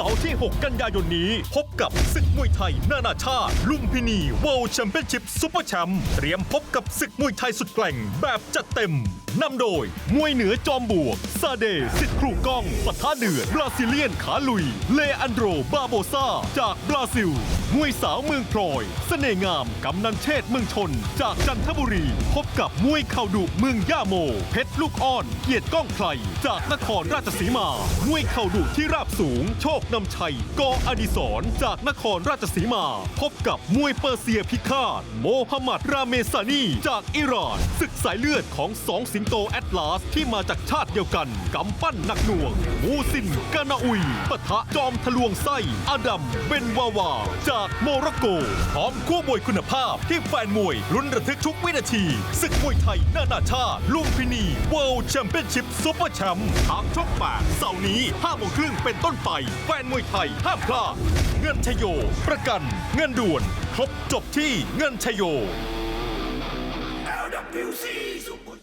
เสาร์ที่ 6 กันยายนนี้ พบกับศึกมวยไทย นานาชาติ ลุมพินี World Championship Super Champ เตรียมพบกับศึกมวยไทยสุดแกร่งแบบจัดเต็มนำโดย มวยเหนือจอมบวก ซาเดสิทธิ์ครูก้องปะทะเดือดบราซิเลียนขาลุย เลอันโดรบาโบซาจากบราซิล มวยสาวเมืองพลอยเสน่ห์งามกำนันเชษเมืองชน จากจันทบุรี พบกับมวยเข่าดุเมืองย่าโม เพชรลูกอ้อน เกียรติก้องไพรจากนครราชสีมา มวยเข่าดุที่ราบสูง โชคนำชัยกออดิศรจากนครราชสีมา พบกับมวยเปอร์เซียพิฆาต โมฮัมหมัดราเมซานีจากอิหร่านศึกสายเลือดของสองสิงโตแอตลาสที่มาจากชาติเดียวกันกำปั้นหนักหน่วง มูซินกานาอุยปะทะจอมทะลวงไส้อดัมเบนวาวา จากโมร็อกโก พร้อมคู่มวยคุณภาพที่แฟนมวยลุ้นระทึกทุกวินาทีศึกมวยไทยนานาชาติลุมพินี World Championship Super Champ ทางช่องแปดเสาร์นี้5โมงครึ่งเป็นต้นไปแฟนมวยไทยห้ามพลาดเงินชโย ประกัน เงินด่วน ครบจบที่เงินชยโย